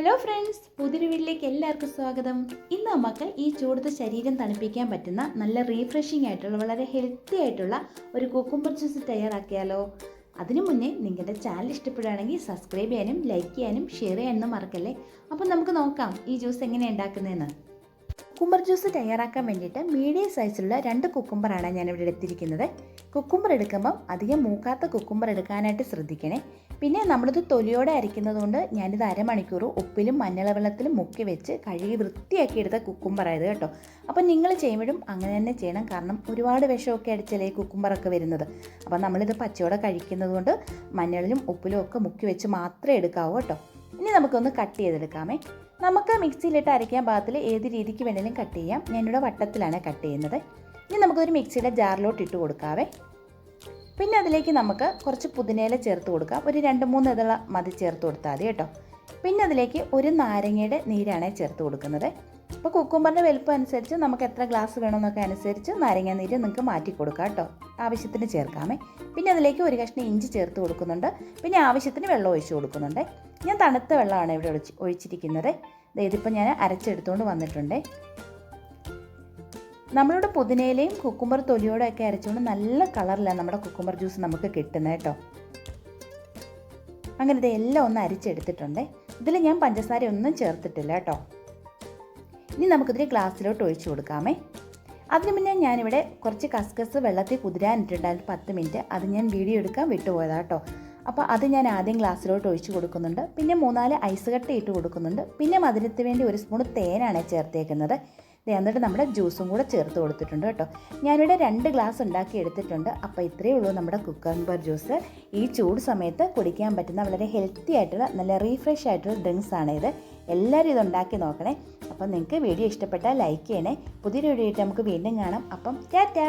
Hello friends പുതിയൊരു വീട്ടിലേക്ക് എല്ലാവർക്കും സ്വാഗതം. ഇന്ന് നമുക്ക് ഈ ചൂടത്ത് ശരീരം തണുപ്പിക്കാൻ പറ്റുന്ന നല്ല റീഫ്രഷിംഗ് ആയിട്ടുള്ള വളരെ ഹെൽത്തി ആയിട്ടുള്ള ഒരു കുക്കുംബർ ജ്യൂസ് തയ്യാറാക്കിയാലോ. അതിനു മുന്നേ നിങ്ങളുടെ ചാനൽ ഇഷ്ടപ്പെടുകയാണെങ്കിൽ സബ്സ്ക്രൈബ് ചെയ്യാനും ലൈക്ക് ചെയ്യാനും ഷെയർ ചെയ്യാനും മറക്കല്ലേ? അപ്പോൾ നമുക്ക് നോക്കാം ഈ ജ്യൂസ് എങ്ങനെയാണ് ഉണ്ടാക്കുന്നതെന്ന്. കുക്കുംബർ ജ്യൂസ് തയ്യാറാക്കാൻ വേണ്ടിയിട്ട് മീഡിയം സൈസിലുള്ള രണ്ട് കുക്കുംബറാണ് ഞാനിവിടെ എടുത്തിരിക്കുന്നത്. കുക്കുംബർ എടുക്കുമ്പം അധികം മൂക്കാത്ത കുക്കുംബർ എടുക്കാനായിട്ട് ശ്രദ്ധിക്കണേ. പിന്നെ നമ്മളിത് തൊലിയോടെ അരിക്കുന്നതുകൊണ്ട് ഞാനിത് അരമണിക്കൂർ ഉപ്പിലും മഞ്ഞളവെള്ളത്തിലും മുക്കി വെച്ച് കഴുകി വൃത്തിയാക്കി എടുത്ത കുക്കുംബറായത് കേട്ടോ. അപ്പം നിങ്ങൾ ചെയ്യുമ്പോഴും അങ്ങനെ തന്നെ ചെയ്യണം. കാരണം ഒരുപാട് വിഷമൊക്കെ അടിച്ചല്ലേ കുക്കുംബറൊക്കെ വരുന്നത്. അപ്പം നമ്മളിത് പച്ചയോടെ കഴിക്കുന്നതുകൊണ്ട് മഞ്ഞളിലും ഉപ്പിലും ഒക്കെ മുക്കി വെച്ച് മാത്രമേ എടുക്കാവൂ കേട്ടോ. ഇനി നമുക്കൊന്ന് കട്ട് ചെയ്തെടുക്കാമേ. നമുക്ക് മിക്സിയിലിട്ട് അരയ്ക്കാൻ പാകത്തിൽ ഏത് രീതിക്ക് വേണമെങ്കിലും കട്ട് ചെയ്യാം. ഞാനിവിടെ വട്ടത്തിലാണ് കട്ട് ചെയ്യുന്നത്. ഇനി നമുക്കൊരു മിക്സിയുടെ ജാറിലോട്ട് ഇട്ട് കൊടുക്കാവേ. പിന്നെ അതിലേക്ക് നമുക്ക് കുറച്ച് പുതിനയില ചേർത്ത് കൊടുക്കാം. ഒരു രണ്ട് മൂന്ന് ഇതള മതി ചേർത്ത് കൊടുത്താൽ മതി കേട്ടോ. പിന്നെ അതിലേക്ക് ഒരു നാരങ്ങയുടെ നീരാണ് ചേർത്ത് കൊടുക്കുന്നത്. അപ്പോൾ കുക്കുമ്പറിന്റെ വലുപ്പം അനുസരിച്ച് നമുക്ക് എത്ര ഗ്ലാസ് വേണമെന്നൊക്കെ അനുസരിച്ച് നാരങ്ങ നീര് നിങ്ങൾക്ക് മാറ്റി കൊടുക്കാം കേട്ടോ. ആവശ്യത്തിന് ചേർക്കാമേ. പിന്നെ അതിലേക്ക് ഒരു കഷ്ണം ഇഞ്ചി ചേർത്ത് കൊടുക്കുന്നുണ്ട്. പിന്നെ ആവശ്യത്തിന് വെള്ളം ഒഴിച്ച് കൊടുക്കുന്നുണ്ട്. ഞാൻ തണുത്ത വെള്ളമാണ് ഇവിടെ ഒഴിച്ച് ഒഴിച്ചിരിക്കുന്നത്. ഇതിപ്പോൾ ഞാൻ അരച്ചെടുത്തുകൊണ്ട് വന്നിട്ടുണ്ട്. നമ്മളുടെ പുതിനയിലയും കുക്കുംബർ തൊലിയോടെ ഒക്കെ അരച്ചുകൊണ്ട് നല്ല കളറിലാണ് നമ്മുടെ കുക്കുംബർ ജ്യൂസ് നമുക്ക് കിട്ടുന്നത് കേട്ടോ. അങ്ങനെ ഇത് എല്ലാം ഒന്ന് അരിച്ചെടുത്തിട്ടുണ്ട്. ഇതിൽ ഞാൻ പഞ്ചസാര ഒന്നും ചേർത്തിട്ടില്ല കേട്ടോ. ഇനി നമുക്കിതിൽ ഗ്ലാസ്സിലോട്ട് ഒഴിച്ചു കൊടുക്കാമേ. അതിന് മുന്നേ ഞാനിവിടെ കുറച്ച് കസ്കസ് വെള്ളത്തിൽ കുതിരാനിട്ടുണ്ടായിരുന്നു പത്ത് മിനിറ്റ്. അത് ഞാൻ വീഡിയോ എടുക്കാൻ വിട്ടുപോയതാണ് കേട്ടോ. അപ്പോൾ അത് ഞാൻ ആദ്യം ഗ്ലാസ്സിലോട്ട് ഒഴിച്ച് കൊടുക്കുന്നുണ്ട്. പിന്നെ മൂന്നാൽ ഐസ് കട്ട ഇട്ട് കൊടുക്കുന്നുണ്ട്. പിന്നെ മധുരത്തിന് വേണ്ടി ഒരു സ്പൂൺ തേനാണ് ചേർത്തേക്കുന്നത്. എന്നിട്ട് നമ്മുടെ ജ്യൂസും കൂടെ ചേർത്ത് കൊടുത്തിട്ടുണ്ട് കേട്ടോ. ഞാനിവിടെ രണ്ട് ഗ്ലാസ് ഉണ്ടാക്കി എടുത്തിട്ടുണ്ട്. അപ്പോൾ ഇത്രയേ ഉള്ളൂ നമ്മുടെ കുക്കർ ബർ ജ്യൂസ്. ഈ ചൂട് സമയത്ത് കുടിക്കാൻ പറ്റുന്ന വളരെ ഹെൽത്തി ആയിട്ടുള്ള നല്ല റീഫ്രഷ് ആയിട്ടുള്ള ഡ്രിങ്ക്സ് ആണ് ഇത്. എല്ലാവരും ഇത് ഉണ്ടാക്കി നോക്കണേ. അപ്പം നിങ്ങൾക്ക് വീഡിയോ ഇഷ്ടപ്പെട്ടാൽ ലൈക്ക് ചെയ്യണേ. പുതിയൊരു വീഡിയോ ആയിട്ട് നമുക്ക് വീണ്ടും കാണാം. അപ്പം ടാറ്റാ!